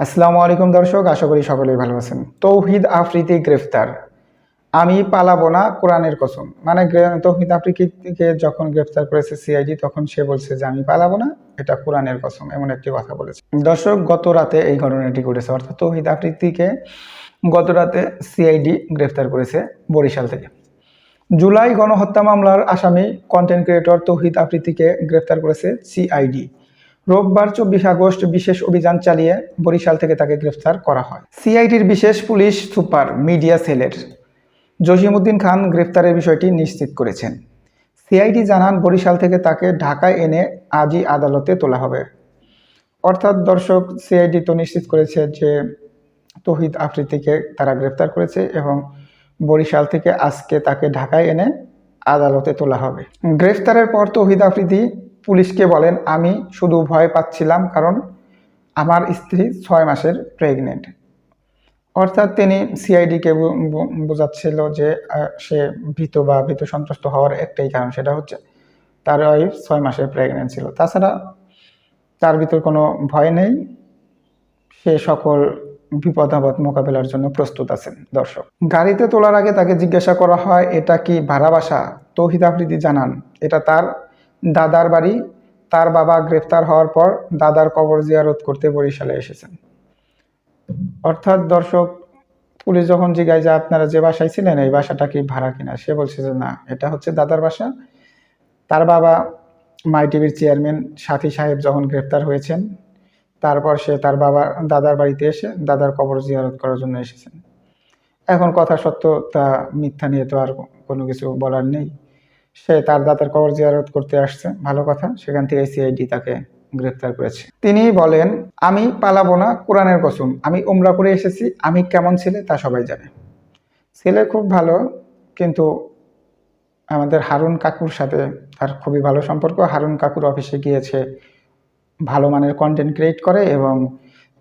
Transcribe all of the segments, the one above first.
আসসালামু আলাইকুম দর্শক, আশা করি সকলেই ভালো আছেন। তৌহিদ আফ্রিদি গ্রেফতার। আমি পালাবো না কোরআনের কসম। মানে তৌহিদ আফ্রিদিকে যখন গ্রেফতার করেছে সিআইডি, তখন সে বলছে যে আমি পালাবো না, এটা কোরআনের কসম, এমন একটি কথা বলেছে। দর্শক, গত রাতে এই ঘটনাটি ঘটেছে। অর্থাৎ তৌহিদ আফ্রিদিকে গত রাতে সিআইডি গ্রেফতার করেছে বরিশাল থেকে। জুলাই গণহত্যা মামলার আসামি কন্টেন্ট ক্রিয়েটর তৌহিদ আফ্রিদিকে গ্রেফতার করেছে সিআইডি। রোববার চব্বিশ আগস্ট বিশেষ অভিযান চালিয়ে বরিশাল থেকে তাকে গ্রেফতার করা হয়। সিআইডির বিশেষ পুলিশ সুপার মিডিয়া সেলের জসিমউদ্দিন খান গ্রেফতারের বিষয়টি নিশ্চিত করেছেন। সিআইডি জানান বরিশাল থেকে তাকে ঢাকায় এনে আজই আদালতে তোলা হবে। অর্থাৎ দর্শক, সিআইডি তো নিশ্চিত করেছে যে তহিদ আফ্রিদিকে তারা গ্রেফতার করেছে এবং বরিশাল থেকে আজকে তাকে ঢাকায় এনে আদালতে তোলা হবে। গ্রেফতারের পর তহিদ আফ্রিদি পুলিশকে বলেন, আমি শুধু ভয় পাচ্ছিলাম কারণ আমার স্ত্রী ছয় মাসের প্রেগনেন্ট। অর্থাৎ তিনি সিআইডিকে বোঝাচ্ছিল যে সে ভীত বা ভীত সন্ত্রস্ত হওয়ার একটাই কারণ সেটা হচ্ছে তার ওয়াইফ ছয় মাসের প্রেগনেন্ট ছিল। তাছাড়া তার ভিতর কোনো ভয় নেই। সে সকল বিপদ আপদ মোকাবেলার জন্য প্রস্তুত আছেন দর্শক। গাড়িতে তোলার আগে তাকে জিজ্ঞাসা করা হয়, এটা কি ভাড়া বাসা? তৌহিদ আফ্রিদি জানান, এটা তার দাদার বাড়ি, তার বাবা গ্রেফতার হওয়ার পর দাদার কবর জিয়ারত করতে বরিশালে এসেছেন। অর্থাৎ দর্শক, পুলিশ যখন জিজ্ঞাসা যে আপনারা যে বাসায় ছিলেন, এই বাসাটা কি ভাড়া কিনা, সে বলছে যে না, এটা হচ্ছে দাদার বাসা। তার বাবা মাই টিভির চেয়ারম্যান সাথী সাহেব যখন গ্রেপ্তার হয়েছেন, তারপর সে তার বাবা, দাদার বাড়িতে এসে দাদার কবর জিয়ারত করার জন্য এসেছেন। এখন কথা সত্য তা মিথ্যা নিয়ে তো আর কোনো কিছু বলার নেই। সে তার দাদার কবর জিয়ারত করতে আসছে। ভালো কথা, সেখান থেকে সিআইডি তাকে গ্রেপ্তার করেছে। তিনি বলেন, আমি পালাবো না, কোরআনের কসম। আমি উমরা করে এসেছি, আমি কেমন ছেলে তা সবাই জানে। ছেলে খুব ভালো, কিন্তু আমাদের হারুন কাকুর সাথে তার খুবই ভালো সম্পর্ক। হারুন কাকুর অফিসে গিয়েছে, ভালো মানের কন্টেন্ট ক্রিয়েট করে এবং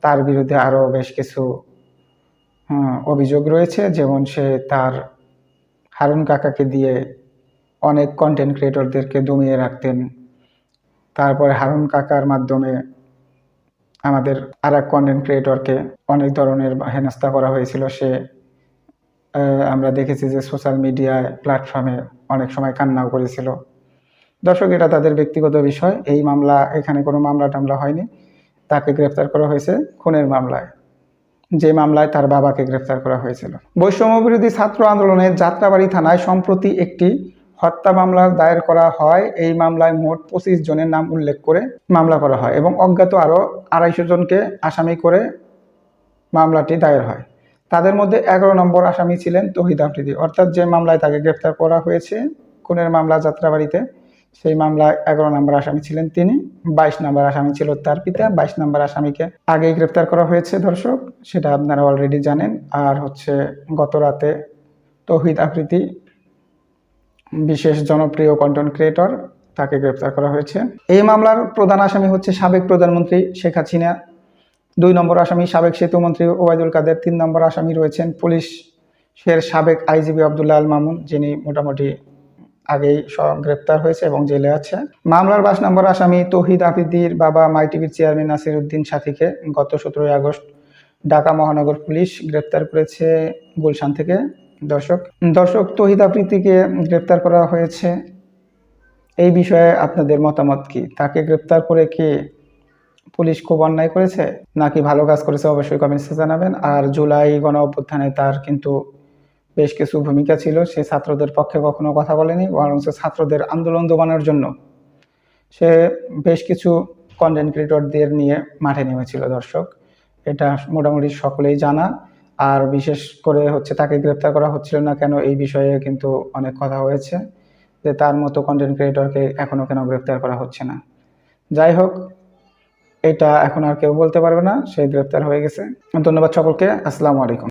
তার বিরুদ্ধে আরও বেশ কিছু অভিযোগ রয়েছে। যেমন সে তার হারুন কাকাকে দিয়ে অনেক কন্টেন্ট ক্রিয়েটরদেরকে দমিয়ে রাখতেন। তারপরে হারুন কাকার মাধ্যমে আমাদের আর এক কন্টেন্ট ক্রিয়েটরকে অনেক ধরনের হেনস্থা করা হয়েছিল। সে আমরা দেখেছি যে সোশ্যাল মিডিয়ায় প্ল্যাটফর্মে অনেক সময় কান্নাও করেছিল। দর্শক, এটা তাদের ব্যক্তিগত বিষয়। এই মামলা, এখানে কোনো মামলা টামলা হয়নি। তাকে গ্রেফতার করা হয়েছে খুনের মামলায়। যে মামলায় তার বাবাকে গ্রেফতার করা হয়েছিল। বৈষম্য বিরোধী ছাত্র আন্দোলনের যাত্রাবাড়ি থানায় সম্প্রতি একটি হত্যা মামলা দায়ের করা হয়। এই মামলায় মোট পঁচিশ জনের নাম উল্লেখ করে মামলা করা হয় এবং অজ্ঞাত আরও আড়াইশো জনকে আসামি করে মামলাটি দায়ের হয়। তাদের মধ্যে এগারো নম্বর আসামি ছিলেন তহিদ আফ্রিদি। অর্থাৎ যে মামলায় তাকে গ্রেফতার করা হয়েছে, খুনের মামলা যাত্রাবাড়িতে, সেই মামলায় এগারো নম্বর আসামি ছিলেন তিনি। বাইশ নম্বর আসামি ছিল তার পিতা। বাইশ নম্বর আসামিকে আগেই গ্রেফতার করা হয়েছে দর্শক সেটা আপনারা অলরেডি জানেন। আর হচ্ছে গত রাতে তহিদ আফ্রিদি বিশেষ জনপ্রিয় কন্টেন্ট ক্রিয়েটর তাকে গ্রেপ্তার করা হয়েছে। এই মামলার প্রধান আসামি হচ্ছে সাবেক প্রধানমন্ত্রী শেখ হাসিনা। দুই নম্বর আসামি সাবেক সেতুমন্ত্রী ওবায়দুল কাদের। তিন নম্বর আসামি রয়েছেন পুলিশের সাবেক আইজিবি আবদুল্লাহ আল মামুন, যিনি মোটামুটি আগেই গ্রেপ্তার হয়েছে এবং জেলে আছে। মামলার পাঁচ নম্বর আসামি তৌহিদ আফিদির বাবা মাই টিভির চেয়ারম্যান নাসির উদ্দিন সাথীকে গত সতেরোই আগস্ট ঢাকা মহানগর পুলিশ গ্রেপ্তার করেছে গুলশান থেকে। দর্শক দর্শক, তৌহিদ আফ্রিদিকে গ্রেপ্তার করা হয়েছে। এই বিষয়ে আপনাদের মতামত কি? তাকে গ্রেপ্তার করে কি পুলিশ খুব অন্যায় করেছে? নাকি ভালো কাজ করেছে অবশ্যই কমেন্টসে জানাবেন। আর জুলাই গণ অভ্যুত্থানে তার কিন্তু বেশ কিছু ভূমিকা ছিল। সে ছাত্রদের পক্ষে কখনো কথা বলেনি, বরং সে ছাত্রদের আন্দোলন দমানোর জন্য সে বেশ কিছু কন্টেন্ট ক্রিয়েটরদের নিয়ে মাঠে নেমেছিল, দর্শক। এটা মোটামুটি সকলেই জানা। আর বিশেষ করে হচ্ছে তাকে গ্রেপ্তার করা হচ্ছিল না কেন এই বিষয়ে কিন্তু অনেক কথা হয়েছে, যে তার মতো কন্টেন্ট ক্রিয়েটরকে এখনও কেন গ্রেপ্তার করা হচ্ছে না। যাই হোক, এটা এখন আর কেউ বলতে পারবে না সেই গ্রেপ্তার হয়ে গেছে। ধন্যবাদ সকলকে, আসসালামু আলাইকুম।